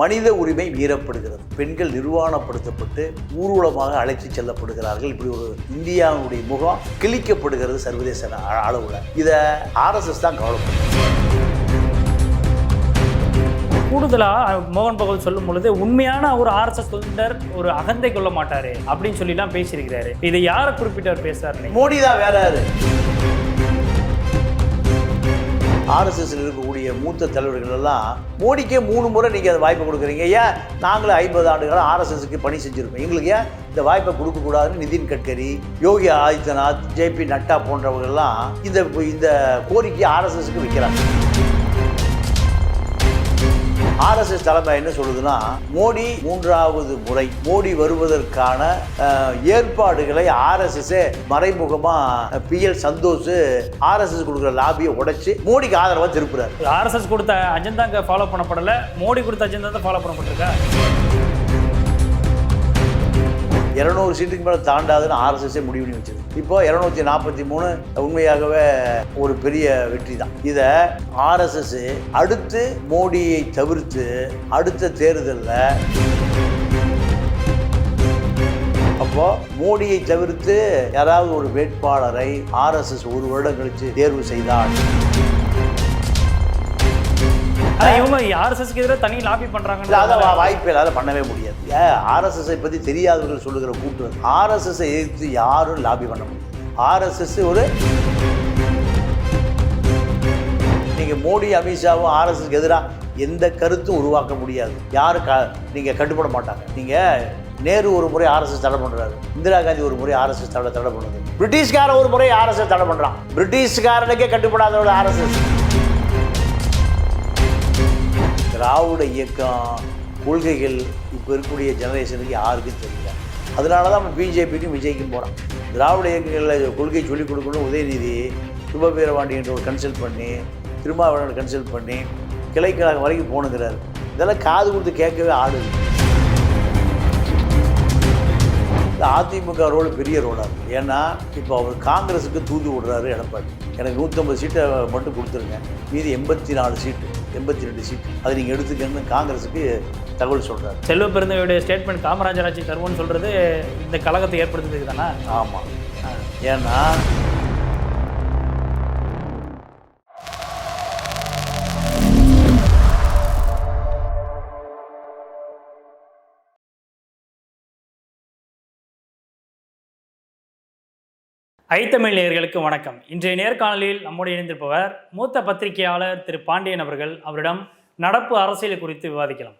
மனித உரிமை மீறப்படுகிறது. பெண்கள் நிர்வாணப்படுத்தப்பட்டு ஊர்வலமாக அழைத்து செல்லப்படுகிறார்கள். இப்படி ஒரு இந்தியாவுடைய முகம் கிழிக்கப்படுகிறது சர்வதேச அளவுல. இதை ஆர்எஸ்எஸ் தான் கவலைப்படுது. கூடுதலாக மோகன் பகவத் சொல்லும் பொழுது உண்மையான ஒரு ஆர்எஸ்எஸ் தொண்டர் ஒரு அகந்தை கொள்ள மாட்டாரு அப்படின்னு சொல்லிலாம் பேசியிருக்கிறாரு. இதை யாரை குறிப்பிட்டவர் பேசுறாரு மோடி தான் வேற யாரு? ஆர்எஸ்எஸ்ல இருக்கக்கூடிய மூத்த தலைவர்கள் எல்லாம் மோடிக்கே மூணு முறை நீங்கள் அந்த வாய்ப்பை கொடுக்குறீங்க. ஏன்? நாங்களும் ஐம்பது ஆண்டுகளாக ஆர்எஸ்எஸ்க்கு பணி செஞ்சுருக்கோம். எங்களுக்கு ஏன் இந்த வாய்ப்பை கொடுக்கக்கூடாதுன்னு நிதின் கட்கரி யோகி ஆதித்யநாத் ஜேபி நட்டா போன்றவர்கள்லாம் இந்த இந்த கோரிக்கையை ஆர்எஸ்எஸ்க்கு வைக்கிறாங்க. ஆர்எஸ்எஸ் தலைமை என்ன சொல்லுதுன்னா மோடி மூன்றாவது முறை மோடி வருவதற்கான ஏற்பாடுகளை ஆர்எஸ்எஸ் மறைமுகமா பி எல் சந்தோஷ் ஆர்எஸ்எஸ் கொடுக்குற லாபியை உடைச்சு மோடிக்கு ஆதரவா திருப்புறாரு. ஆர்எஸ்எஸ் கொடுத்த அஜெண்டா அங்கே ஃபாலோ பண்ணப்படல. மோடி கொடுத்த அஜெண்டா தான் ஃபாலோ பண்ணப்பட்டிருக்கா? இருநூறு சீட்டுக்கு மேலே தாண்டாதுன்னு ஆர்எஸ்எஸ்ஸே முடிவு பண்ணி வச்சது இப்போ இருநூத்தி நாற்பத்தி மூணு உண்மையாகவே ஒரு பெரிய வெற்றி தான். இதை ஆர்எஸ்எஸ் அடுத்து மோடியை தவிர்த்து அடுத்த தேர்தலில் அப்போ மோடியை தவிர்த்து யாராவது ஒரு வேட்பாளரை ஆர்எஸ்எஸ் ஒரு வருடம் கழித்து தேர்வு செய்தால் ஆனா இவங்க ஆர்எஸ்எஸ்க்கு எதிராக தனி லாபி இல்ல, பண்றாங்க அதை வா- வாய்ப்பே இல்லாத பண்ணவே முடியாது. ஆர்எஸ்எஸ்ஐ பற்றி தெரியாதவர்கள் சொல்லுகிற கூட்டு ஆர்எஸ்எஸ்ஐ எதிர்த்து யாரும் லாபி பண்ண முடியாது. ஆர்எஸ்எஸ் ஒரு நீங்கள் மோடி அமித்ஷாவும் ஆர்எஸ்எஸ்க்கு எதிராக எந்த கருத்தும் உருவாக்க முடியாது. யாரும் க நீங்கள் கட்டுப்பட மாட்டாங்க. நீங்கள் நேரு ஒரு முறை ஆர்எஸ்எஸ் தடை பண்ணுறாரு இந்திரா காந்தி ஒரு முறை ஆர்எஸ்எஸ் தடை தடை பண்ணுது. பிரிட்டிஷ்காரன் ஒரு முறை ஆர்எஸ்எஸ் தடை பண்ணுறான் பிரிட்டிஷ்காரனுக்கே கட்டுப்படாதவங்க ஆர்எஸ்எஸ் திராவிட இயக்கம் கொள்கைகள் இப்போ இருக்கக்கூடிய ஜெனரேஷனுக்கு யாருக்கும் தெரியல. அதனால தான் பிஜேபிக்கும் விஜய்க்கும் போகிறான் திராவிட இயக்கங்களில் கொள்கை சொல்லிக் கொடுக்கணும் உதயநிதி சுபவீரபாண்டி என்று ஒரு கன்சல்ட் பண்ணி திருமாவளவன் கன்சல்ட் பண்ணி கிளைக்கழகம் வரைக்கும் போகணுங்கிறாரு. இதெல்லாம் காது கொடுத்து கேட்கவே ஆடு இந்த அதிமுக ரோடு பெரிய ரோடாக இருக்குது ஏன்னா இப்போ அவர் காங்கிரஸுக்கு தூது விடுறாரு எடப்பாடி. எனக்கு நூற்றம்பது சீட்டை மட்டும் கொடுத்துருங்க. மீதி எண்பத்தி நாலு சீட்டு. எண்பத்தி ரெண்டு சீட்டு அதை நீங்கள் எடுத்துக்கன்னு காங்கிரஸுக்கு தகவல் சொல்கிறாரு செல்வ பெருந்தகையுடைய ஸ்டேட்மெண்ட் காமராஜர் ஆட்சி தருவோம்னு சொல்றது இந்த கழகத்தை ஏற்படுத்துறதுக்கு தானே? ஆமாம் ஏன்னா ஐத்தமிழ் நேயர்களுக்கு வணக்கம். இன்றைய நேர்காணலில் நம்முடைய இணைந்திருப்பவர் மூத்த பத்திரிகையாளர் திரு பாண்டியன் அவர்கள். அவரிடம் நடப்பு அரசியல் குறித்து விவாதிக்கலாம்.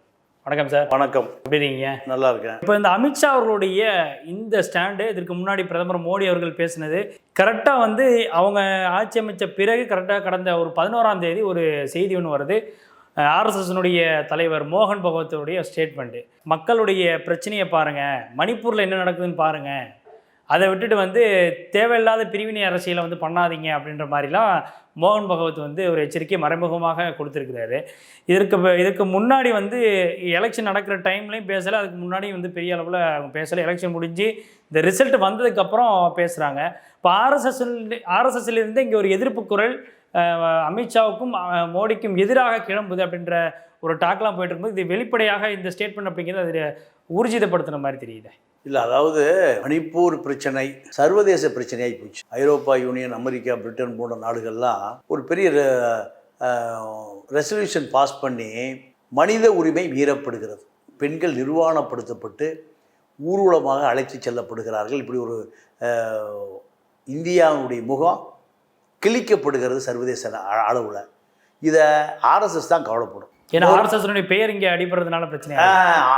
வணக்கம் சார். வணக்கம். எப்படி இருக்கீங்க? நல்லா இருக்கேன். இப்போ இந்த அமித்ஷா அவர்களுடைய இந்த ஸ்டாண்டு இதற்கு முன்னாடி பிரதமர் மோடி அவர்கள் பேசினது கரெக்டாக வந்து அவங்க ஆட்சி அமைச்ச பிறகு கரெக்டாக கடந்த ஒரு பதினோராம் தேதி ஒரு செய்தி ஒன்று வருது. ஆர்எஸ்எஸ்னுடைய தலைவர் மோகன் பகவத்துடைய ஸ்டேட்மெண்ட்டு மக்களுடைய பிரச்சனையை பாருங்கள் மணிப்பூரில் என்ன நடக்குதுன்னு பாருங்கள் அதை விட்டுட்டு வந்து தேவையில்லாத பிரிவினை அரசியலை வந்து பண்ணாதீங்க அப்படின்ற மாதிரிலாம் மோகன் பகவத் வந்து ஒரு எச்சரிக்கை மறைமுகமாக கொடுத்துருக்கிறாரு. இதற்கு இதுக்கு இதற்கு முன்னாடி வந்து எலெக்ஷன் நடக்கிற டைம்லையும் பேசலை அதுக்கு முன்னாடி வந்து பெரிய அளவில் அவங்க பேசலை. எலெக்ஷன் முடிஞ்சு இந்த ரிசல்ட் வந்ததுக்கப்புறம் பேசுகிறாங்க இப்போ ஆர்எஸ்எஸ் ஆர்எஸ்எஸ்லேருந்து இங்கே ஒரு எதிர்ப்பு குரல் அமித்ஷாவுக்கும் மோடிக்கும் எதிராக கிளம்புது அப்படின்ற ஒரு டாக்லாம் போயிட்டு இருக்கும்போது இது வெளிப்படையாக இந்த ஸ்டேட்மெண்ட் அப்படிங்கிறது அதை ஊர்ஜிதப்படுத்துன மாதிரி தெரியுது. இல்லை அதாவது மணிப்பூர் பிரச்சனை சர்வதேச பிரச்சனையாகி போச்சு. ஐரோப்பா யூனியன் அமெரிக்கா பிரிட்டன் போன்ற நாடுகள்லாம் ஒரு பெரிய ரெசல்யூஷன் பாஸ் பண்ணி மனித உரிமை மீறப்படுகிறது. பெண்கள் நிர்வாணப்படுத்தப்பட்டு ஊர்வலமாக அழைத்து செல்லப்படுகிறார்கள். இப்படி ஒரு இந்தியாவுடைய முகம் கிழிக்கப்படுகிறது சர்வதேச அளவில். இதை ஆர்எஸ்எஸ் தான் கவலைப்படும். ஏன்னா ஆர்எஸ்எஸ்னுடைய பெயர் இங்கே அடிபடுறதுனால பிரச்சனை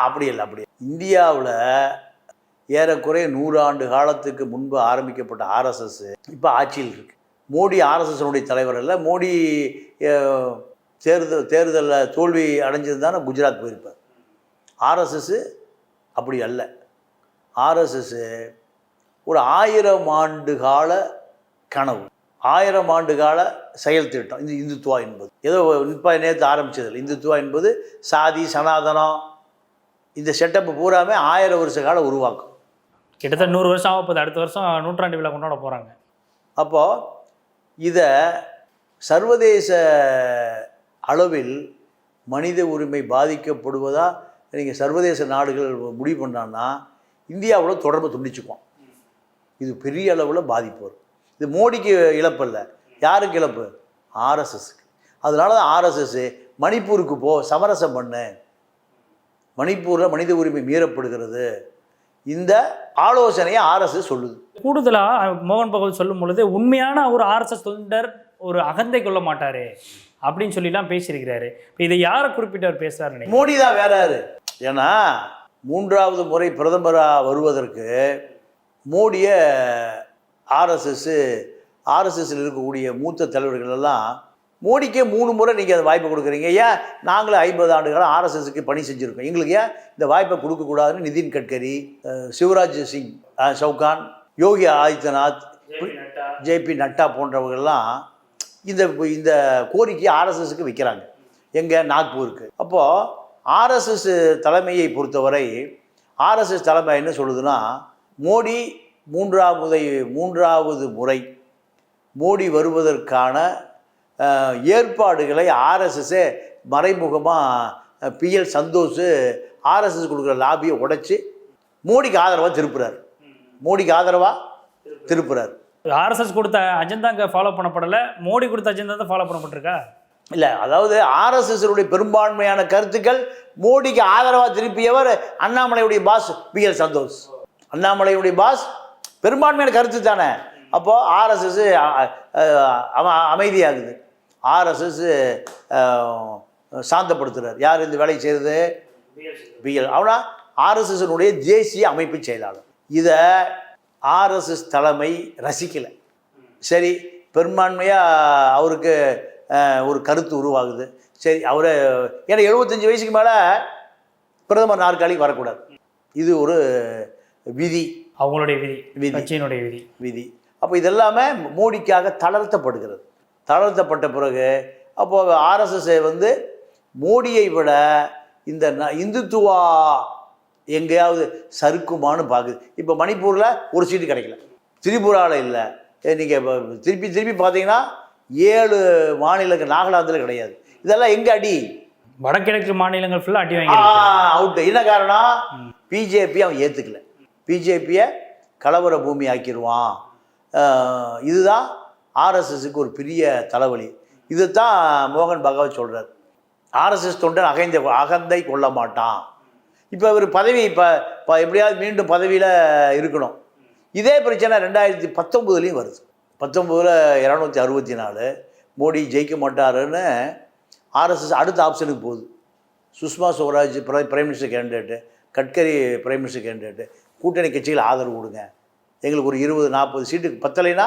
அப்படி இல்லை அப்படி இந்தியாவில் ஏறக்குறைய நூறாண்டு காலத்துக்கு முன்பு ஆரம்பிக்கப்பட்ட ஆர்எஸ்எஸ் இப்போ ஆட்சியில் இருக்கு. மோடி ஆர்எஸ்எஸ்னுடைய தலைவர் அல்ல மோடி தேர்தல் தேர்தலில் தோல்வி அடைஞ்சது தானே குஜராத் போயிருப்பார். ஆர்எஸ்எஸ் அப்படி அல்ல. ஆர்எஸ்எஸ் ஒரு ஆயிரம் ஆண்டு கால கனவு. ஆயிரம் ஆண்டு கால செயல் திட்டம். இந்த இந்துத்துவா என்பது. ஏதோ இப்போ நேற்று ஆரம்பிச்சதில்லை. இந்துத்துவா என்பது சாதி சனாதனம் இந்த செட்டப் பூராமே ஆயிரம் வருஷ கால உருவாக்கும். கிட்டத்தட்ட நூறு வருஷம் ஆக போகுது. அடுத்த வருஷம் நூற்றாண்டு விழா கொண்டாட போகிறாங்க அப்போது இதை சர்வதேச அளவில் மனித உரிமை பாதிக்கப்படுவதா? நீங்கள் சர்வதேச நாடுகள் முடிவு பண்ணான்னா இந்தியாவோட தொடர்பு துண்டிச்சுக்குவோம் இது பெரிய அளவில் பாதிப்பு வரும். இது மோடிக்கு இழப்பு இல்லை. யாருக்கு இழப்பு? ஆர்எஸ்எஸ்க்கு அதனால தான் ஆர்எஸ்எஸ் மணிப்பூருக்கு போ சமரசம் பண்ணு. மணிப்பூரில் மனித உரிமை மீறப்படுகிறது. இந்த ஆலோசனையை ஆர்எஸ்எஸ் சொல்லுது. கூடுதலாக மோகன் பகவத் சொல்லும் பொழுது உண்மையான ஒரு ஆர்எஸ்எஸ் தொண்டர் ஒரு அகந்தை கொள்ள மாட்டாரு அப்படின்னு சொல்லிலாம் பேசியிருக்கிறாரு. இப்போ இதை யாரை குறிப்பிட்டு அவர் பேசுறாரு? மோடி தான் வேற யாரு? ஏன்னா மூன்றாவது முறை பிரதமராக வருவதற்கு மோடியை ஆர்எஸ்எஸ் ஆர்எஸ்எஸ்ல இருக்கக்கூடிய மூத்த தலைவர்கள் எல்லாம் மோடிக்கே மூணு முறை நீங்கள் அந்த வாய்ப்பை கொடுக்குறீங்க. ஏன்? நாங்களும் ஐம்பது ஆண்டுகாலம் ஆர்எஸ்எஸ்க்கு பணி செஞ்சுருக்கோம். எங்களுக்கு ஏன் இந்த வாய்ப்பை கொடுக்கக்கூடாதுன்னு நிதின் கட்கரி சிவராஜ் சிங் சவுகான் யோகி ஆதித்யநாத் ஜேபி நட்டா. போன்றவர்கள்லாம் இந்த இந்த கோரிக்கையை ஆர்எஸ்எஸ்க்கு வைக்கிறாங்க. எங்கே? நாக்பூருக்கு. அப்போது ஆர்எஸ்எஸ் தலைமையை பொறுத்தவரை ஆர்எஸ்எஸ் தலைமை என்ன சொல்லுதுன்னா மோடி மூன்றாவது மூன்றாவது முறை மோடி வருவதற்கான ஏற்பாடுகளை ஆர்எஸ்எஸ்ஸே மறைமுகமாக பிஎல் சந்தோஷ் ஆர்எஸ்எஸ் கொடுக்குற லாபியை உடைச்சி மோடிக்கு ஆதரவாக திருப்புறார். மோடிக்கு ஆதரவாக திருப்புறார். ஆர்எஸ்எஸ் கொடுத்த அஜெண்டா அங்கே ஃபாலோ பண்ணப்படலை. மோடி கொடுத்த அஜெண்டா தான் ஃபாலோ பண்ணப்பட்டிருக்கா? இல்லை அதாவது ஆர்எஸ்எஸ்னுடைய பெரும்பான்மையான கருத்துக்கள் மோடிக்கு ஆதரவாக திருப்பியவர் அண்ணாமலையுடைய பாஸ் பி எல் சந்தோஷ். அண்ணாமலையுடைய பாஸ் பெரும்பான்மையான கருத்து தானே? அப்போது ஆர்எஸ்எஸ் அமைதியாகுது. ஆர்எஸ்எஸ் சாந்தப்படுத்துகிறார் யார் இந்த வேலையை செய்கிறது பிஎல். அவனா? ஆர்எஸ்எஸ்னுடைய தேசிய அமைப்பு செயலாளர். இதை ஆர்எஸ்எஸ் தலைமை ரசிக்கலை. சரி பெரும்பான்மையாக அவருக்கு ஒரு கருத்து உருவாகுது. சரி அவரை ஏன்னா எழுபத்தஞ்சு வயசுக்கு மேலே பிரதமர் நாற்காலிக்கு வரக்கூடாது. இது ஒரு விதி. அவங்களுடைய விதி விதி. கட்சியினுடைய விதி. விதி. அப்போ இதெல்லாமே மோடிக்காக தளர்த்தப்படுகிறது. தளர்த்தப்பட்ட பிறகு அப்போ ஆர்எஸ்எஸ் வந்து மோடியை விட இந்த இந்துத்துவா எங்கேயாவது சறுக்குமான்னு பார்க்குது. இப்போ மணிப்பூரில் ஒரு சீட்டு கிடைக்கல. திரிபுராவில் இல்லை. நீங்கள் திருப்பி திருப்பி பார்த்தீங்கன்னா ஏழு மாநிலங்கள் நாகாலாந்தில் கிடையாது. இதெல்லாம் எங்கே அடி? வடகிழக்கு மாநிலங்கள் ஃபுல்லாக அடி வாங்கி அவுட் என்ன காரணம்? பிஜேபி அவன் ஏற்றுக்கல பிஜேபியை கலவர பூமி ஆக்கிடுவான் இதுதான் ஆர்எஸ்எஸுக்கு ஒரு பெரிய தலைவலி. இதுதான் மோகன் பகவத் சொல்கிறார் ஆர்எஸ்எஸ் தொண்டன் அகைந்த அகந்தை கொள்ள மாட்டான். இப்போ இவர் பதவி இப்போ இப்போ எப்படியாவது மீண்டும் பதவியில் இருக்கணும். இதே பிரச்சனை ரெண்டாயிரத்தி பத்தொம்போதுலேயும் வருது. பத்தொம்போதில் இரநூத்தி அறுபத்தி நாலு மோடி ஜெயிக்க மாட்டாருன்னு ஆர்எஸ்எஸ் அடுத்த ஆப்ஷனுக்கு போகுது. சுஷ்மா ஸ்வராஜ் பிரை prime minister candidate Gadkari prime minister candidate கூட்டணி கட்சிகள் ஆதரவு கொடுங்க. எங்களுக்கு ஒரு இருபது நாற்பது சீட்டுக்கு பத்தலைனா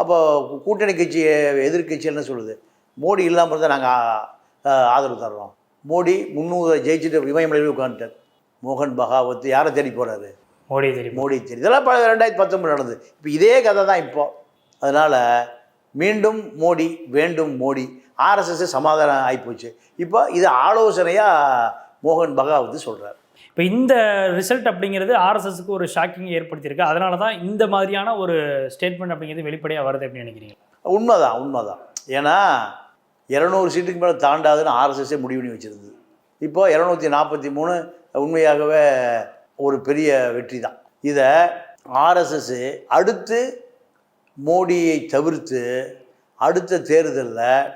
அப்போ கூட்டணி கட்சி எதிர்க்கட்சி என்ன சொல்லுது? மோடி இல்லாமல் இருந்தால் நாங்கள் ஆதரவு தர்றோம். மோடி முந்நூறு ஜெயிச்சுட்டு இமயமலையில் உட்காந்துட்டார் மோகன் பகாவத் யாரை தேடி போகிறாரு மோடி தெரியும் மோடி தேடி. இதெல்லாம் ப ரெண்டாயிரத்தி பத்தொம்பது நடந்தது. இப்போ இதே கதை தான் இப்போ. அதனால் மீண்டும் மோடி வேண்டும் மோடி ஆர்எஸ்எஸ் சமாதானம் ஆகிப்போச்சு இப்போ இது ஆலோசனையாக மோகன் பகாவத் சொல்கிறார் இப்போ இந்த ரிசல்ட் அப்படிங்கிறது ஆர்எஸ்எஸ்க்கு ஒரு ஷாக்கிங் ஏற்படுத்தியிருக்கு. அதனால தான் இந்த மாதிரியான ஒரு ஸ்டேட்மெண்ட் அப்படிங்கிறது வெளிப்படையாக வருது அப்படின்னு நினைக்கிறீங்க? உண்மைதான் உண்மைதான். ஏன்னா இரநூறு சீட்டுக்கு மேலே தாண்டாதுன்னு ஆர்எஸ்எஸ்ஸே முடிவு பண்ணி வச்சுருந்தது. இப்போ இரநூத்தி நாற்பத்தி மூணு உண்மையாகவே ஒரு பெரிய வெற்றி தான். இதை ஆர்எஸ்எஸ் அடுத்து மோடியை தவிர்த்து அடுத்த தேர்தலில்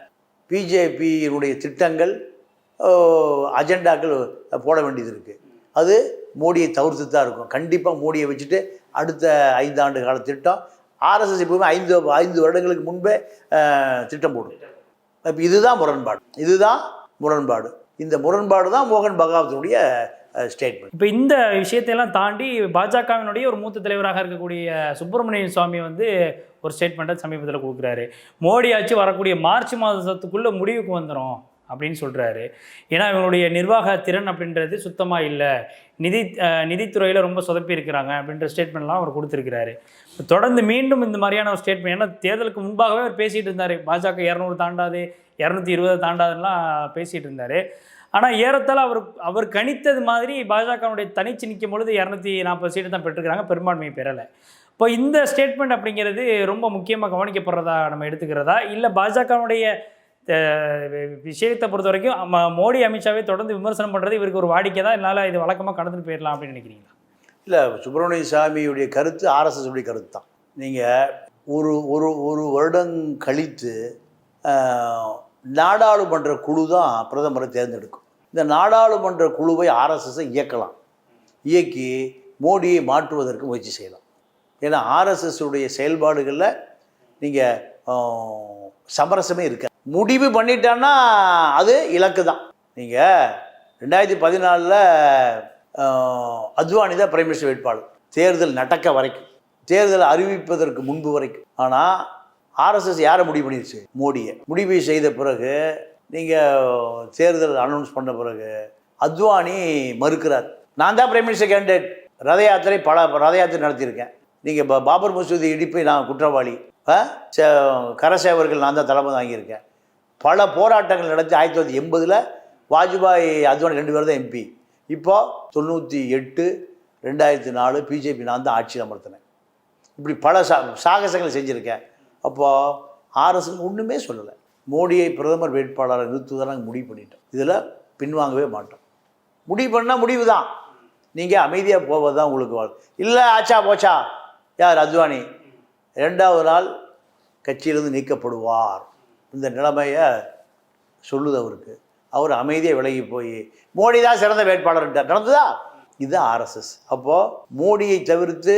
பிஜேபியினுடைய திட்டங்கள் அஜெண்டாக்கள் போட வேண்டியது இருக்குது அது மோடியை தவிர்த்து தான் இருக்கும். கண்டிப்பாக மோடியை வச்சுட்டு அடுத்த ஐந்தாண்டு கால திட்டம் ஆர்எஸ்எஸ் எப்பவுமே ஐந்து ஐந்து வருடங்களுக்கு முன்பே திட்டம் போடும். இப்போ இதுதான் முரண்பாடு. இதுதான் முரண்பாடு. இந்த முரண்பாடு தான் மோகன் பகாவத்தினுடைய ஸ்டேட்மெண்ட் இப்போ இந்த விஷயத்தையெல்லாம் தாண்டி பாஜகவினுடைய ஒரு மூத்த தலைவராக இருக்கக்கூடிய சுப்பிரமணியன் சுவாமி வந்து ஒரு ஸ்டேட்மெண்ட்டை சமீபத்தில் கொடுக்குறாரு. மோடி ஆட்சி வரக்கூடிய மார்ச் மாதத்துக்குள்ளே முடிவுக்கு வந்துடும் அப்படின்னு சொல்கிறாரு ஏன்னா இவங்களுடைய நிர்வாக திறன் அப்படின்றது சுத்தமாக இல்லை. நிதி நிதித்துறையில் ரொம்ப சொதப்பி இருக்கிறாங்க அப்படின்ற ஸ்டேட்மெண்ட்லாம் அவர் கொடுத்துருக்கிறாரு. தொடர்ந்து மீண்டும் இந்த மாதிரியான ஒரு ஸ்டேட்மெண்ட் ஏன்னா தேர்தலுக்கு முன்பாகவே அவர் பேசிகிட்டு இருந்தார். பாஜக இரநூறு தாண்டாது இரநூத்தி இருபது தாண்டாதுலாம் பேசிகிட்டு இருந்தார். ஆனால் ஏறத்தால் அவர் அவர் கணித்தது மாதிரி பாஜகவுடைய தனிச்சு நிற்கும் பொழுது இரநூத்தி நாற்பது சீட்டு தான் பெற்றுக்கிறாங்க பெரும்பான்மையை பெறலை. இப்போ இந்த ஸ்டேட்மெண்ட் அப்படிங்கிறது ரொம்ப முக்கியமாக கவனிக்கப்படுறதா நம்ம எடுத்துக்கிறதா? இல்லை பாஜகவுடைய விஷயத்தை பொறுத்த வரைக்கும் மோடி அமித்ஷாவே தொடர்ந்து விமர்சனம் பண்ணுறது இவருக்கு ஒரு வாடிக்கை தான். என்னால் இது வழக்கமாக கடந்துட்டு போயிடலாம் அப்படின்னு நினைக்கிறீங்களா? இல்லை சுப்பிரமணிய சாமியுடைய கருத்து ஆர்எஸ்எஸ் உடைய கருத்து தான் நீங்கள் ஒரு ஒரு ஒரு வருடம் கழித்து நாடாளுமன்ற குழு தான் பிரதமரை தேர்ந்தெடுக்கும். இந்த நாடாளுமன்ற குழுவை ஆர்எஸ்எஸ்ஸை இயக்கலாம். இயக்கி மோடியை மாற்றுவதற்கு முயற்சி செய்யலாம். ஏன்னா ஆர்எஸ்எஸ் உடைய செயல்பாடுகளில் நீங்கள் சமரசமே இருக்க முடிவு பண்ணிட்டான்னா அது இலக்கு தான் நீங்கள் ரெண்டாயிரத்தி பதினாலில் அத்வானி தான் பிரைம் மினிஸ்டர் வேட்பாளர். தேர்தல் நடக்க வரைக்கும். தேர்தல் அறிவிப்பதற்கு முன்பு வரைக்கும். ஆனால் ஆர்எஸ்எஸ் யாரை முடிவு பண்ணிடுச்சு மோடியை. முடிவு செய்த பிறகு நீங்கள் தேர்தல் அனௌன்ஸ் பண்ண பிறகு அத்வானி மறுக்கிறார். நான் தான் பிரைம் மினிஸ்டர் கேண்டிடேட் ரத யாத்திரை பல ரத யாத்திரை நடத்தியிருக்கேன். நீங்கள் பாபர் மசூதி இடிப்பை நான் குற்றவாளி. ஆ? கரசேவர்கள் நான் தான் தலைமை தாங்கியிருக்கேன் பல போராட்டங்கள் நடத்தி ஆயிரத்தி தொள்ளாயிரத்தி எண்பதில் வாஜ்பாய் அத்வானி ரெண்டு பேர் தான் எம்பி இப்போது தொண்ணூற்றி எட்டு ரெண்டாயிரத்தி நாலு பிஜேபி நான் தான் ஆட்சி அமர்த்தினேன். இப்படி பல சா சாகசங்கள் செஞ்சுருக்கேன். அப்போது ஆர்எஸ்எஸ் ஒன்றுமே சொல்லலை. மோடியை பிரதமர் வேட்பாளரை நிறுத்துவதை நாங்கள் முடிவு பண்ணிட்டோம். இதில் பின்வாங்கவே மாட்டோம். முடிவு பண்ணால் முடிவு தான். நீங்கள் அமைதியாக போவது தான் உங்களுக்கு வாழ் இல்லை ஆச்சா போச்சா? யார்? அத்வானி. ரெண்டாவது நாள் கட்சியிலிருந்து நீக்கப்படுவார். இந்த நிலைமையை சொல்லுது அவருக்கு. அவர் அமைதியாக விலகி போய் மோடி தான் சிறந்த வேட்பாளர்ன்ட்டார் நடந்ததா? இதுதான் ஆர்எஸ்எஸ் அப்போது மோடியை தவிர்த்து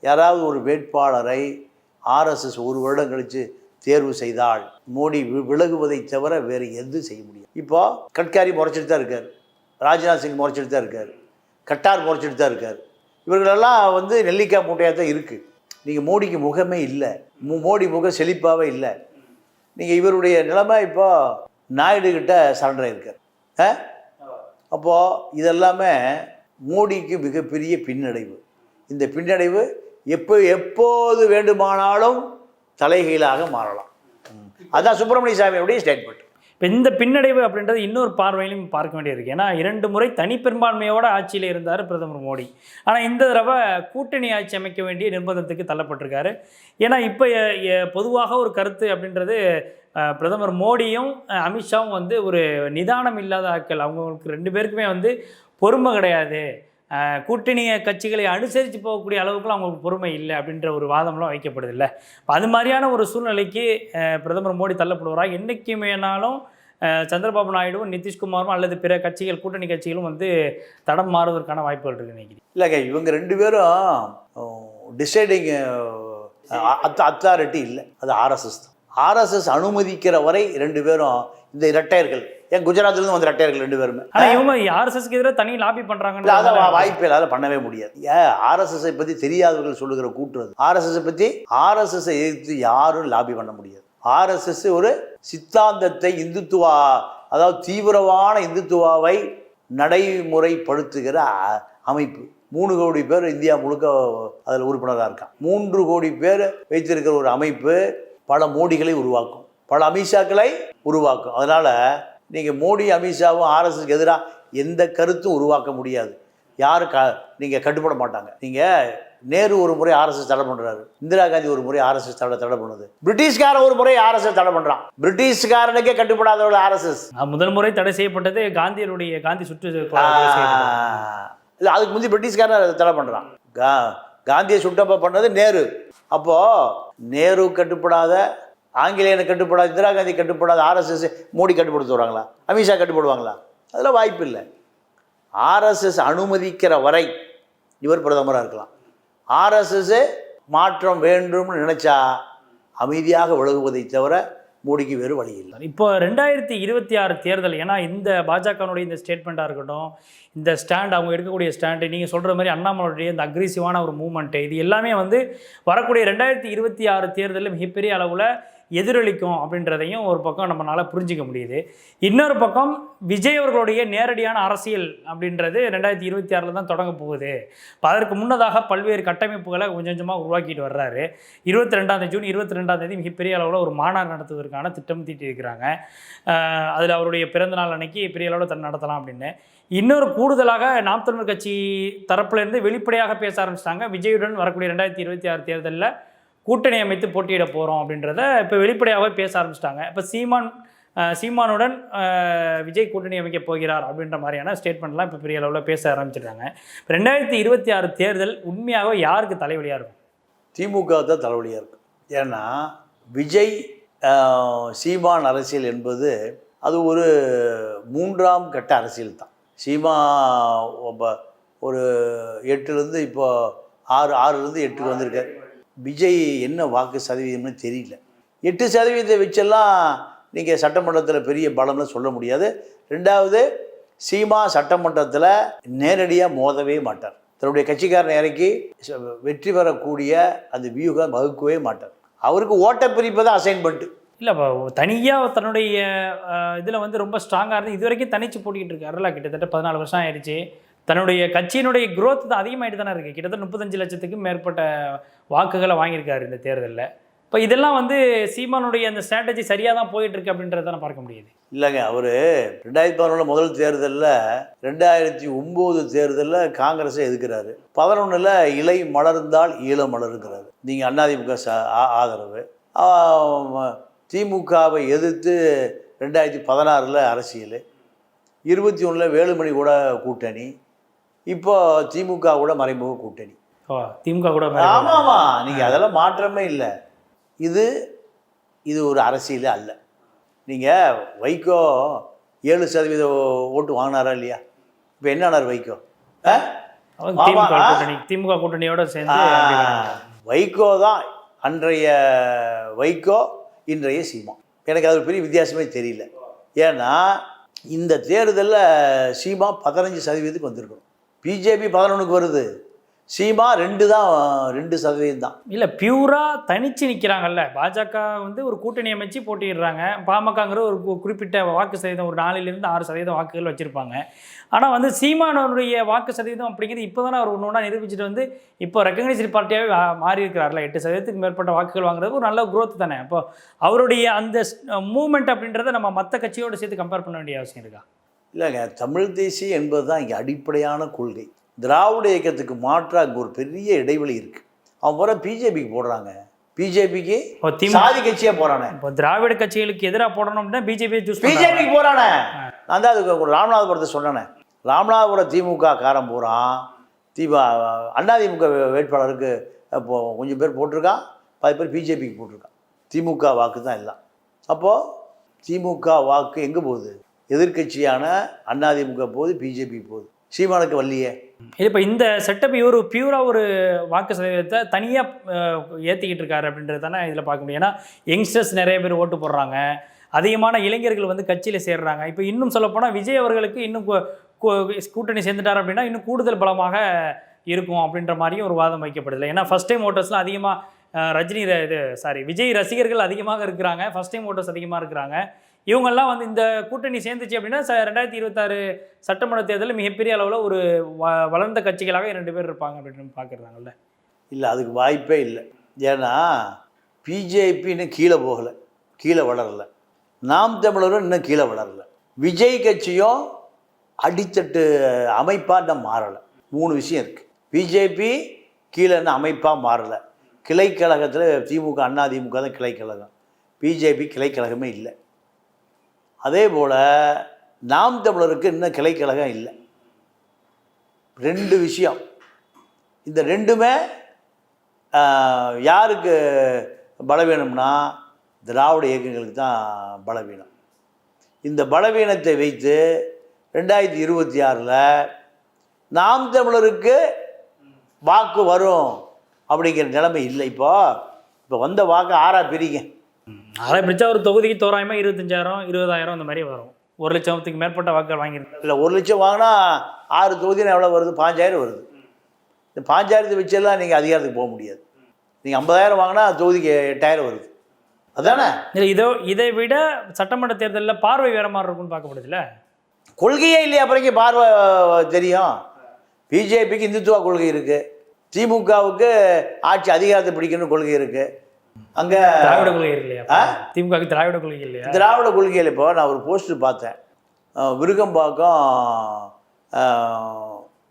யாராவது ஒரு வேட்பாளரை ஆர்எஸ்எஸ் ஒரு வருடம் கழித்து தேர்வு செய்தால் மோடி வி- விலகுவதை தவிர வேறு எதுவும் செய்ய முடியும் இப்போ கட்காரி முறைச்சிட்டு தான் இருக்கார். ராஜ்நாத் சிங் முறைச்சிட்டு தான் இருக்கார். கட்டார் முறைச்சிட்டு தான் இருக்கார். இவர்களெல்லாம் வந்து நெல்லிக்காய் மூட்டையாக தான் இருக்குது நீங்கள் மோடிக்கு முகமே இல்லை. மு- மோடி முகம் செழிப்பாகவே இல்லை. நீங்கள் இவருடைய நிலைமை இப்போ நாயுடுகிட்ட சரண்டர் ஆயிருக்கார் ஆ? அப்போது இதெல்லாமே மோடிக்கு மிகப்பெரிய பின்னடைவு. இந்த பின்னடைவு எப்போ எப்போது வேண்டுமானாலும் தலைகீழாக மாறலாம். அதுதான் சுப்பிரமணிய சாமியுடைய ஸ்டேட்மெண்ட் இப்போ இந்த பின்னடைவு அப்படின்றது இன்னொரு பார்வையிலும் பார்க்க வேண்டியிருக்கு. ஏன்னா இரண்டு முறை தனிப்பெரும்பான்மையோட ஆட்சியில் இருந்தார் பிரதமர் மோடி. ஆனால் இந்த தடவை கூட்டணி ஆட்சி அமைக்க வேண்டிய நிர்பந்தத்துக்கு தள்ளப்பட்டிருக்காரு. ஏன்னா இப்போ பொதுவாக ஒரு கருத்து அப்படின்றது பிரதமர் மோடியும் அமித்ஷாவும் வந்து ஒரு நிதானம் இல்லாத ஆட்கள். அவங்களுக்கு ரெண்டு பேருக்குமே வந்து பொறுமை கிடையாது. கூட்டணிய கூட்டணி கட்சிகளை அனுசரித்து போகக்கூடிய அளவுக்குலாம் அவங்களுக்கு பொறுமை இல்லை அப்படின்ற ஒரு வாதம்லாம் வைக்கப்படுது இல்லை அது மாதிரியான ஒரு சூழ்நிலைக்கு பிரதமர் மோடி தள்ளப்படுவாரா? என்றைக்குமேனாலும் சந்திரபாபு நாயுடுவும் நிதிஷ்குமாரும் அல்லது பிற கட்சிகள் கூட்டணி கட்சிகளும் வந்து தடம் மாறுவதற்கான வாய்ப்புகள் இருக்கு நினைக்கிறேன். இல்லைங்க இவங்க ரெண்டு பேரும் டிசைடிங் அத்தாரிட்டி இல்லை. அது ஆர்எஸ்எஸ் தான். ஆர்எஸ்எஸ் அனுமதிக்கிற வரை ரெண்டு பேரும் இந்த இரட்டையர்கள். ஏன் குஜராத்லேருந்து வந்த இரட்டையர்கள் ரெண்டு பேருமே. ஆனால் இவங்க ஆர்எஸ்எஸ்க்கு எதிராக தனி லாபி இல்லை அதை பண்ணுறாங்கன்னு வாய்ப்பு இல்லாத பண்ணவே முடியாது. ஏன் ஆர்எஸ்எஸ்ஸை பற்றி தெரியாதவர்கள் சொல்லுகிற கூற்று அது. ஆர்எஸ்எஸ்ஸை பற்றி ஆர்எஸ்எஸ்ஸை எதிர்த்து யாரும் லாபி பண்ண முடியாது. ஆர்எஸ்எஸ் ஒரு சித்தாந்தத்தை இந்துத்துவா அதாவது தீவிரமான இந்துத்துவாவை நடைமுறைப்படுத்துகிற அமைப்பு. மூணு கோடி பேர் இந்தியா முழுக்க அதில் உறுப்பினராக இருக்கான் மூன்று கோடி பேர் வைத்திருக்கிற ஒரு அமைப்பு பல மோடிகளை உருவாக்கும். பல அமித்ஷாக்களை உருவாக்கும். அதனால் நீங்கள் மோடி அமித்ஷாவும் ஆர்எஸ்எஸ்க்கு எதிராக எந்த கருத்தும் உருவாக்க முடியாது. யாரும் க நீங்கள் கட்டுப்பட மாட்டாங்க. நீங்கள் நேரு ஒரு முறை ஆர்எஸ்எஸ் தடை பண்ணுறாரு இந்திரா காந்தி ஒரு முறை ஆர்எஸ்எஸ் தடை தடை பண்ணுது. பிரிட்டிஷ்காரன் ஒரு முறை ஆர்எஸ்எஸ் தடை பண்ணுறான் பிரிட்டிஷ்காரனுக்கே கட்டுப்படாதவர்கள் ஆர்எஸ்எஸ் முதல் முறை தடை செய்யப்பட்டது காந்தியருடைய காந்தி சுற்று. இல்லை அதுக்கு முந்தி பிரிட்டிஷ்காரன் அதை தடை பண்ணுறான் கா காந்தியை சுட்டப்ப பண்ணது நேரு. அப்போது நேரு கட்டுப்படாத ஆங்கிலேயனை கட்டுப்படாது இந்திரா காந்தி கட்டுப்படாத ஆர்எஸ்எஸ் மோடி கட்டுப்படுத்த வராங்களா அமித்ஷா கட்டுப்படுவாங்களா? அதெல்லாம் வாய்ப்பு இல்லை. ஆர்எஸ்எஸ் அனுமதிக்கிற வரை இவர் பிரதமராக இருக்கலாம். ஆர்எஸ்எஸ் மாற்றம் வேண்டும்னு நினச்சா அமைதியாக விலகுவதை தவிர மோடிக்கு வேறு வழி இல்லை. இப்போ ரெண்டாயிரத்தி இருபத்தி ஆறு தேர்தல் ஏன்னா இந்த பாஜகனுடைய இந்த ஸ்டேட்மெண்ட்டாக இருக்கட்டும் இந்த ஸ்டாண்ட் அவங்க எடுக்கக்கூடிய ஸ்டாண்டு நீங்கள் சொல்கிற மாதிரி அண்ணாமலையுடைய இந்த அக்ரெசிவான ஒரு மூமெண்ட்டு இது எல்லாமே வந்து வரக்கூடிய ரெண்டாயிரத்தி இருபத்தி ஆறு தேர்தலில் மிகப்பெரிய அளவில் எதிரொலிக்கும் அப்படின்றதையும் ஒரு பக்கம் நம்மளால் புரிஞ்சிக்க முடியுது. இன்னொரு பக்கம் விஜய் அவர்களுடைய நேரடியான அரசியல் அப்படின்றது ரெண்டாயிரத்தி இருபத்தி ஆறில் தான் தொடங்க போகுது. அதற்கு முன்னதாக பல்வேறு கட்டமைப்புகளை கொஞ்சம் கொஞ்சமாக உருவாக்கிட்டு வர்றாரு. இருபத்தி ரெண்டாம் தேதி ஜூன் இருபத்தி ரெண்டாம் தேதி மிகப்பெரிய அளவில் ஒரு மாநாடு நடத்துவதற்கான திட்டம் தீட்டியிருக்கிறாங்க. அதில் அவருடைய பிறந்தநாள் அன்னைக்கு பெரிய அளவில் தன் நடத்தலாம் அப்படின்னு. இன்னொரு கூடுதலாக நாம் தமிழர் கட்சி தரப்புலேருந்து வெளிப்படையாக பேச ஆரம்பிச்சிட்டாங்க. விஜயுடன் வரக்கூடிய ரெண்டாயிரத்தி இருபத்தி ஆறு தேர்தலில் கூட்டணி அமைத்து போட்டியிட போகிறோம் அப்படின்றத இப்போ வெளிப்படையாகவே பேச ஆரம்பிச்சிட்டாங்க. இப்போ சீமான் சீமானுடன் விஜய் கூட்டணி அமைக்க போகிறார் அப்படின்ற மாதிரியான ஸ்டேட்மெண்ட்லாம் இப்போ பெரிய அளவில் பேச ஆரம்பிச்சிருக்காங்க இப்போ ரெண்டாயிரத்தி இருபத்தி ஆறு தேர்தல் உண்மையாக யாருக்கு தலைவலியாக இருக்கும்? திமுக தான் தலைவலியாக இருக்கும் ஏன்னா விஜய் சீமான் அரசியல் என்பது அது ஒரு மூன்றாம் கட்ட அரசியல் தான். சீமா ஒரு எட்டுலேருந்து இப்போ ஆறு ஆறுலேருந்து எட்டுக்கு வந்திருக்கார். விஜய் என்ன வாக்கு சதவீதம்னு தெரியல. எட்டு சதவீதத்தை வச்செல்லாம் நீங்கள் சட்டமன்றத்தில் பெரிய பலம்னு சொல்ல முடியாது. ரெண்டாவது சீமா சட்டமன்றத்தில் நேரடியாக மோதவே மாட்டார். தன்னுடைய கட்சிக்காரன் இறக்கி வெற்றி பெறக்கூடிய அந்த வியூகம் வகுக்கவே மாட்டார். அவருக்கு ஓட்ட பிரிப்பு தான் அசைன்மெண்ட்டு. இல்லைப்பா தனியாக தன்னுடைய இதில் வந்து ரொம்ப ஸ்ட்ராங்காக இருந்து இது வரைக்கும் தனிச்சு போட்டிக்கிட்டு அருளா கிட்டத்தட்ட பதினாலு வருஷம் ஆயிடுச்சு. தன்னுடைய கட்சியினுடைய குரோத் தான் அதிகமாகிட்டு தானே இருக்குது கிட்டத்தட்ட முப்பத்தஞ்சு லட்சத்துக்கும் மேற்பட்ட வாக்குகளை வாங்கியிருக்காரு இந்த தேர்தலில். இப்போ இதெல்லாம் வந்து சீமானுடைய அந்த ஸ்ட்ராட்டஜி சரியாக தான் போயிட்டு இருக்கு அப்படின்றத பார்க்க முடியுது? இல்லைங்க அவர் ரெண்டாயிரத்தி பதினொன்று முதல் தேர்தலில் ரெண்டாயிரத்தி ஒம்பது தேர்தலில் காங்கிரஸை எதுக்கிறாரு பதினொன்றில் இலை மலர்ந்தால் ஈழ மலருங்கிறாரு நீங்கள் அதிமுக ச ஆ- ஆதரவு. திமுகவை எதிர்த்து ரெண்டாயிரத்தி பதினாறில் அரசியல் இருபத்தி ஒன்றில் வேலுமணி கூட கூட்டணி இப்போ திமுக கூட மறைமுக கூட்டணி. திமுக கூட ஆமாமா நீங்கள் அதெல்லாம் மாற்றமே இல்லை. இது இது ஒரு அரசியலே அல்ல. நீங்கள் வைகோ ஏழு சதவீத ஓட்டு வாங்கினாரா இல்லையா? இப்போ என்ன ஆனார் வைகோ? திமுக ஆமா. கூட்டணி திமுக கூட்டணியோட சேர்ந்து. வைகோ தான் அன்றைய வைகோ இன்றைய சீமா. எனக்கு அது பெரிய வித்தியாசமே தெரியல. ஏன்னா இந்த தேர்தலில் சீமா பதினஞ்சு சதவீதத்துக்கு வந்திருக்கணும். பிஜேபி பதினொன்றுக்கு வருது. சீமா ரெண்டு தான் ரெண்டு சதவீதம் தான். இல்லை பியூரா தனிச்சு நிற்கிறாங்கல்ல பாஜக வந்து ஒரு கூட்டணி அமைச்சு போட்டிடுறாங்க பாமகங்கிற ஒரு குறிப்பிட்ட வாக்கு சதவீதம் ஒரு நாலிலிருந்து ஆறு சதவீதம் வாக்குகள் வச்சுருப்பாங்க. ஆனால் வந்து சீமானவருடைய வாக்கு சதவீதம் அப்படிங்கிறது இப்போ தானே அவர் ஒன்று ஒன்றா நிரூபிச்சுட்டு வந்து இப்போ ரெக்கக்னைஸ்டு பார்ட்டியாகவே மாறி இருக்கிறார்ல எட்டு சதவீதத்துக்கு மேற்பட்ட வாக்குகள் வாங்குறது ஒரு நல்ல growth தானே. அப்போ அவருடைய அந்த மூமெண்ட் அப்படின்றத நம்ம மற்ற கட்சியோடு சேர்த்து கம்பேர் பண்ண வேண்டிய அவசியம் இருக்கா? இல்லைங்க தமிழ் தேசியம் என்பது தான் இங்கே அடிப்படையான கொள்கை. திராவிட இயக்கத்துக்கு மாற்றாக அங்கே ஒரு பெரிய இடைவெளி இருக்குது அவன் போகிற பிஜேபிக்கு போடுறாங்க. பிஜேபிக்கு சாதி கட்சியாக போகிறானே இப்போ திராவிட கட்சிகளுக்கு எதிராக போடணும் அப்படின்னா பிஜேபியை சூஸ் பிஜேபிக்கு போகிறானே நான் தான் அதுக்கு ராமநாதபுரத்தை சொன்னேனே. ராமநாதபுரம் திமுக காரன் போகிறான் திமுக அதிமுக வேட்பாளருக்கு இப்போ கொஞ்சம் பேர் போட்டிருக்கான் பாதி பேர் பிஜேபிக்கு போட்டிருக்கான் திமுக வாக்கு தான் எல்லாம். அப்போது திமுக வாக்கு எங்கே போகுது? எதிர்க்கட்சியான அதிமுக போகுது பிஜேபி போகுது. சீமானுக்கு வரலையே. இப்போ இந்த செட்டப் இவர் பியூராக ஒரு வாக்கு சதவீதத்தை தனியாக ஏற்றிக்கிட்டு இருக்காரு அப்படின்றது தானே இதில் பார்க்க முடியும். ஏன்னா யங்ஸ்டர்ஸ் நிறைய பேர் ஓட்டு போடுறாங்க. அதிகமான இளைஞர்கள் வந்து கட்சியில் சேர்றாங்க. இப்போ இன்னும் சொல்லப்போனால் விஜய் அவர்களுக்கு இன்னும் கூட்டணி சேர்ந்துட்டார் அப்படின்னா இன்னும் கூடுதல் பலமாக இருக்கும் அப்படின்ற மாதிரியும் ஒரு வாதம் வைக்கப்படுது. ஏன்னா ஃபஸ்ட் டைம் ஓட்டர்ஸ்லாம் அதிகமாக ரஜினி ர- இது சாரி விஜய் ரசிகர்கள் அதிகமாக இருக்கிறாங்க. ஃபஸ்ட் டைம் ஓட்டர்ஸ் அதிகமாக இருக்கிறாங்க. இவங்கெல்லாம் வந்து இந்த கூட்டணி சேர்ந்துச்சு அப்படின்னா ரெண்டாயிரத்தி இருபத்தாறு சட்டமன்ற தேர்தலில் மிகப்பெரிய அளவில் ஒரு வ வளர்ந்த கட்சிகளாக ரெண்டு பேர் இருப்பாங்க அப்படின்னு பார்க்குறாங்கல்ல இல்லை அதுக்கு வாய்ப்பே இல்லை. ஏன்னா பிஜேபி இன்னும் கீழே போகலை கீழே வளரல. நாம் தமிழரும் இன்னும் கீழே வளரல. விஜய் கட்சியும் அடித்தட்டு அமைப்பாக இன்னும் மாறலை. மூணு விஷயம் இருக்குது பிஜேபி கீழே இன்னும் அமைப்பாக மாறலை. கிளைக்கழகத்தில் திமுக அண்ணா திமுக தான் கிளைக்கழகம். பிஜேபி கிளைக்கழகமே இல்லை. அதே போல் நாம் தமிழருக்கு இன்னும் கிளைக்கழகம் இல்லை. ரெண்டு விஷயம். இந்த ரெண்டுமே யாருக்கு பலவீனம்னா திராவிட இயக்கங்களுக்கு தான் பலவீனம். இந்த பலவீனத்தை வைத்து ரெண்டாயிரத்தி இருபத்தி ஆறில் நாம் தமிழருக்கு வாக்கு வரும் அப்படிங்கிற நிலைமை இல்லை இப்போ. இப்போ வந்த வாக்கு ஆறா பிரிங்க. அதை பிடிச்சா ஒரு தொகுதிக்கு தோராயமாக இருபத்தஞ்சாயிரம் இருபதாயிரம் இந்த மாதிரி வரும். ஒரு லட்சத்துக்கு மேற்பட்ட வாக்குகள் வாங்கியிருக்காரு இல்லை ஒரு லட்சம் வாங்கினா ஆறு தொகுதினா எவ்வளோ வருது? பாஞ்சாயிரம் வருது. இந்த பாஞ்சாயிரத்தை வச்செல்லாம் நீங்கள் அதிகாரத்துக்கு போக முடியாது. நீங்கள் ஐம்பதாயிரம் வாங்கினா தொகுதிக்கு எட்டாயிரம் வருது. அதானே? இல்லை இதோ இதை விட சட்டமன்ற தேர்தலில் பார்வை வேற மாதிரி இருக்கும்னு பார்க்கப்படுதுல்ல? கொள்கையே இல்லையா? அப்புறம் பார்வை தெரியும். பிஜேபிக்கு இந்துத்துவ கொள்கை இருக்குது திமுகவுக்கு ஆட்சி அதிகாரத்தை பிடிக்கணும்னு கொள்கை இருக்குது அங்கே திராவிட கொள்கை இல்லையா? திமுகவுக்கு திராவிட கொள்கை இல்லையா? திராவிட கொள்கையில் இப்போ நான் ஒரு போஸ்டர் பார்த்தேன். விருகம்பாக்கம்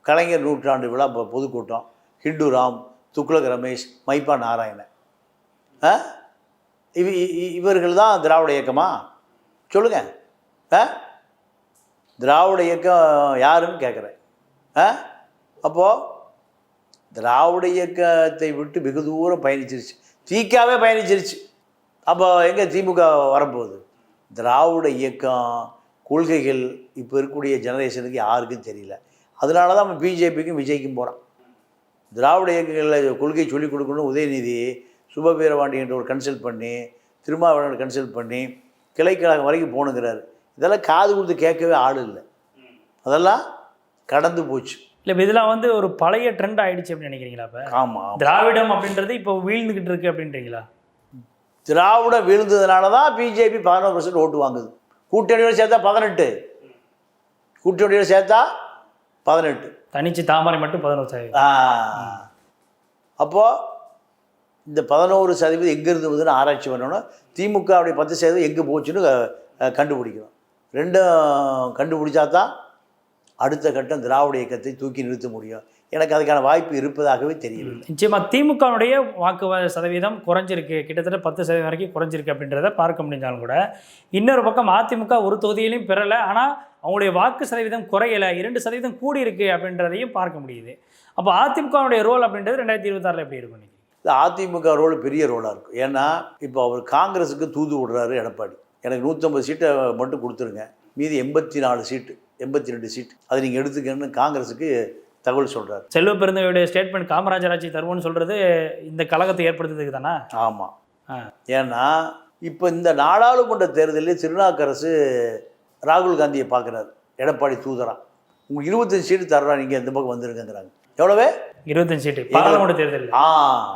கலைஞர் நூற்றாண்டு விழா பொ- பொதுக்கூட்டம். ஹிண்டு ராம் துக்ளக் ரமேஷ் மைப்பா நாராயணன். ஆ? இவ இவர்கள் தான் திராவிட இயக்கமா? சொல்லுங்க. ஆ? திராவிட இயக்கம் யாருன்னு கேட்குறேன். ஆ? அப்போது திராவிட இயக்கத்தை விட்டு வெகு தூரம் பயணிச்சிருச்சு. தீக்காவே பயணிச்சிருச்சு. அப்போ எங்கே திமுக வரப்போகுது திராவிட இயக்கம் கொள்கைகள் இப்போ இருக்கக்கூடிய ஜெனரேஷனுக்கு யாருக்கும் தெரியல. அதனால தான் நம்ம பிஜேபிக்கும் விஜய்க்கும் போகிறான் திராவிட இயக்கங்களில் கொள்கை சொல்லிக் கொடுக்கணும் உதயநிதி சுபவீரபாண்டி என்ற ஒரு கன்சல்ட் பண்ணி திருமாவளவன் கன்சல்ட் பண்ணி கிளைக்கழகம் வரைக்கும் போகணுங்கிறாரு. இதெல்லாம் காது கொடுத்து கேட்கவே ஆள் இல்லை. அதெல்லாம் கடந்து போச்சு. இல்லை இதெல்லாம் வந்து ஒரு பழைய ட்ரெண்ட் ஆயிடுச்சு அப்படின்னு நினைக்கிறீங்களா இப்போ ஆமாம் திராவிடம் அப்படின்றது இப்போ வீழ்ந்துகிட்டு இருக்கு அப்படின்றீங்களா? திராவிடம் விழுந்ததுனால தான் பிஜேபி பதினோரு பர்சன்ட் ஓட்டு வாங்குது. கூட்டணியோட சேர்த்தா பதினெட்டு. கூட்டணியோட சேர்த்தா பதினெட்டு. தனிச்சு தாமரை மட்டும் பதினோரு சதவீதம். அப்போது இந்த பதினோரு சதவீதம் எங்கேருந்து வருதுன்னு ஆராய்ச்சி பண்ணணும் திமுகவுடைய பத்து சதவீதம் எங்கே போச்சுன்னு கண்டுபிடிக்கணும் ரெண்டும் கண்டுபிடிச்சா தான் அடுத்த கட்டம் திராவிட இயக்கத்தை தூக்கி நிறுத்த முடியும். எனக்கு அதுக்கான வாய்ப்பு இருப்பதாகவே தெரியவில்லை. நிச்சயமா திமுகவுடைய வாக்கு சதவீதம் குறைஞ்சிருக்கு. கிட்டத்தட்ட பத்து சதவீதம் வரைக்கும் குறைஞ்சிருக்கு அப்படின்றத பார்க்க முடிஞ்சாலும் கூட இன்னொரு பக்கம் அதிமுக ஒரு தொகுதியிலையும் பெறலை. ஆனால் அவங்களுடைய வாக்கு சதவீதம் குறையலை. இரண்டு சதவீதம் கூடி இருக்கு அப்படின்றதையும் பார்க்க முடியுது. அப்போ அதிமுகவுடைய ரோல் அப்படின்றது ரெண்டாயிரத்தி இருபத்தாறில் எப்படி இருக்கும் இன்னைக்கு? இந்த அதிமுக ரோல் பெரிய ரோலாக இருக்கும். ஏன்னா இப்போ அவர் காங்கிரஸுக்கு தூது விடுறாரு எடப்பாடி. எனக்கு நூற்றம்பது சீட்டை மட்டும் கொடுத்துருங்க. மீதி எண்பத்தி நாலு சீட்டு. எண்பத்தி ரெண்டு சீட்டு அதை நீங்கள் எடுத்துக்கன்னு காங்கிரஸுக்கு தகவல் சொல்கிறார் செல்வ பெருந்தகையுடைய ஸ்டேட்மெண்ட் காமராஜர் ஆட்சி தருவோம்னு சொல்றது இந்த கழகத்தை ஏற்படுத்துறதுக்கு தானே? ஆமாம். ஏன்னா இப்போ இந்த நாடாளுமன்ற தேர்தலில் திருநாக்கரசு ராகுல் காந்தியை பார்க்குறாரு. எடப்பாடி தூதரா. உங்களுக்கு இருபத்தஞ்சு சீட்டு தர்றா நீங்கள் இந்த பக்கம் வந்துருங்கங்கிறாங்க. எவ்வளவே? இருபத்தஞ்சு சீட்டு. பாராளுமன்ற தேர்தலில். ஆ.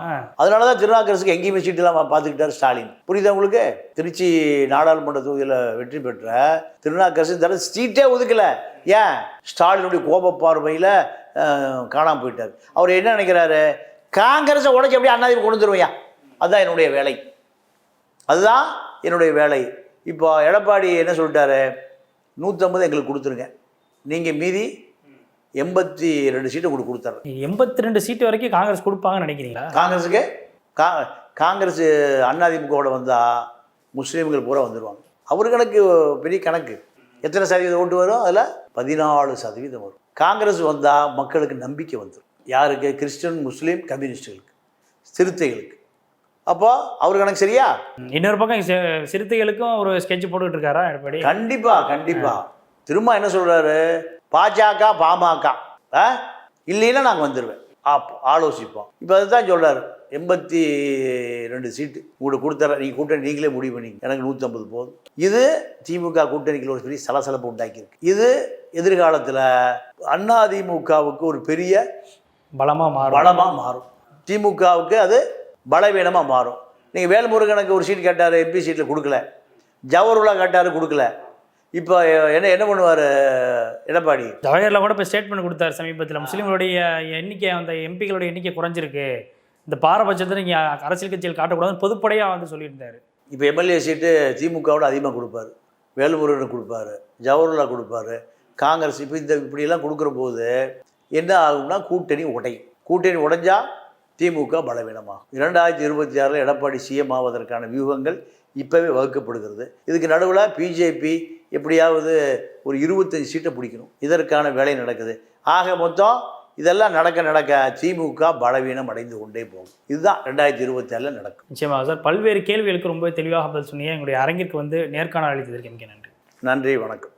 ஆ. அதனால தான் திருநாக்கரசுக்கு எங்கேயுமே சீட்டெல்லாம் பார்த்துக்கிட்டார் ஸ்டாலின். புரியுதா உங்களுக்கு? திருச்சி நாடாளுமன்ற தொகுதியில் வெற்றி பெற்ற திருநாக்கரசு இந்த சீட்டே ஒதுக்கல. ஏன்? ஸ்டாலினுடைய கோப பார்வையில் காணாமல் போயிட்டார். அவர் என்ன நினைக்கிறாரு? காங்கிரஸை உடச்சி அப்படியே அண்ணாதிமுக கொண்டு வந்துருவையா அதுதான் என்னுடைய வேலை. அதுதான் என்னுடைய வேலை. இப்போ எடப்பாடி என்ன சொல்லிட்டாரு? நூற்றம்பது எங்களுக்கு கொடுத்துருங்க. நீங்கள் மீதி எண்பத்தி ரெண்டு சீட்டு உங்களுக்கு கொடுத்துட்றேன் எண்பத்தி ரெண்டு சீட்டு வரைக்கும் காங்கிரஸ் கொடுப்பாங்கன்னு நினைக்கிறீங்களா? காங்கிரஸுக்கு கா காங்கிரஸ் அதிமுகவோட வந்தால் முஸ்லீம்கள் பூரா வந்துடுவாங்க அவர் கணக்கு பெரிய கணக்கு. எத்தனை சதவீதம் ஓட்டு வரும்? அதில் பதினாலு சதவீதம் வரும். காங்கிரஸ் வந்தால் மக்களுக்கு நம்பிக்கை வந்துடும் யாருக்கு? கிறிஸ்டின் முஸ்லீம் கம்யூனிஸ்டுகளுக்கு சிறுத்தைகளுக்கு. அப்போ அவர் கணக்கு சரியா? இன்னொரு பக்கம் சிறுத்தைகளுக்கும் ஒரு ஸ்கெட்ச் போட்டுக்கிட்டு இருக்காரா? எடப்பாடி கண்டிப்பா கண்டிப்பா. திரும்ப என்ன சொல்றாரு? பாஜக பாமக? இல்லைன்னா நாங்கள் வந்துடுவேன் ஆப் ஆலோசிப்போம். இப்போ அதுதான் சொல்றாரு. எண்பத்தி ரெண்டு சீட்டு உங்களுக்கு கொடுத்துற நீங்கள் கூட்டணி நீங்களே முடிவு பண்ணிங்க. எனக்கு நூற்றம்பது போதும். இது திமுக கூட்டணிக்குள்ள ஒரு பெரிய சலசலப்பு உண்டாக்கியிருக்கு. இது எதிர்காலத்தில் அதிமுகவுக்கு ஒரு பெரிய பலமா மாறும். பலமாக மாறும். திமுகவுக்கு அது பலவீனமாக மாறும். நீங்கள் வேல்முருகனுக்கு ஒரு சீட் கேட்டார் எம்பி சீட்டில் கொடுக்கல. ஜவஹர்லா கேட்டார் கொடுக்கல. இப்போ என்ன என்ன பண்ணுவார் எடப்பாடி? ஜவஹர்லால் கூட இப்போ ஸ்டேட்மெண்ட் கொடுத்தாரு சமீபத்தில். முஸ்லீம்களுடைய எண்ணிக்கை அந்த எம்பிக்களுடைய எண்ணிக்கை குறைஞ்சிருக்கு. இந்த பாரபட்சத்தை நீங்கள் அரசியல் கட்சியில் காட்டக்கூடாதுன்னு பொதுப்படையாக வந்து சொல்லியிருந்தாரு. இப்போ எம்எல்ஏ சீட்டு திமுகவோட அதிகமாக கொடுப்பாரு. வேல்முருகனுக்கு கொடுப்பாரு. ஜவஹர்லா கொடுப்பாரு. காங்கிரஸ் இப்போ இந்த இப்படியெல்லாம் கொடுக்குற போது என்ன ஆகும்னா கூட்டணி உடையும் கூட்டணி உடைஞ்சா திமுக பலவீனமாகும். இரண்டாயிரத்தி இருபத்தி ஆறில் எடப்பாடி சிஎம் ஆவதற்கான வியூகங்கள் இப்போவே வகுக்கப்படுகிறது. இதுக்கு நடுவில் பிஜேபி எப்படியாவது ஒரு இருபத்தஞ்சு சீட்டை பிடிக்கணும். இதற்கான வேலை நடக்குது. ஆக மொத்தம் இதெல்லாம் நடக்க நடக்க திமுக பலவீனம் அடைந்து கொண்டே போகும். இதுதான் ரெண்டாயிரத்தி இருபத்தி ஆறில் நடக்கும். நிச்சயமாக சார். பல்வேறு கேள்விகளுக்கு ரொம்ப தெளிவாக பதில் சொன்னீங்க. எங்களுடைய அரங்கிற்கு வந்து நேர்காணல் அளித்ததற்கு மிக நன்றி. நன்றி வணக்கம்.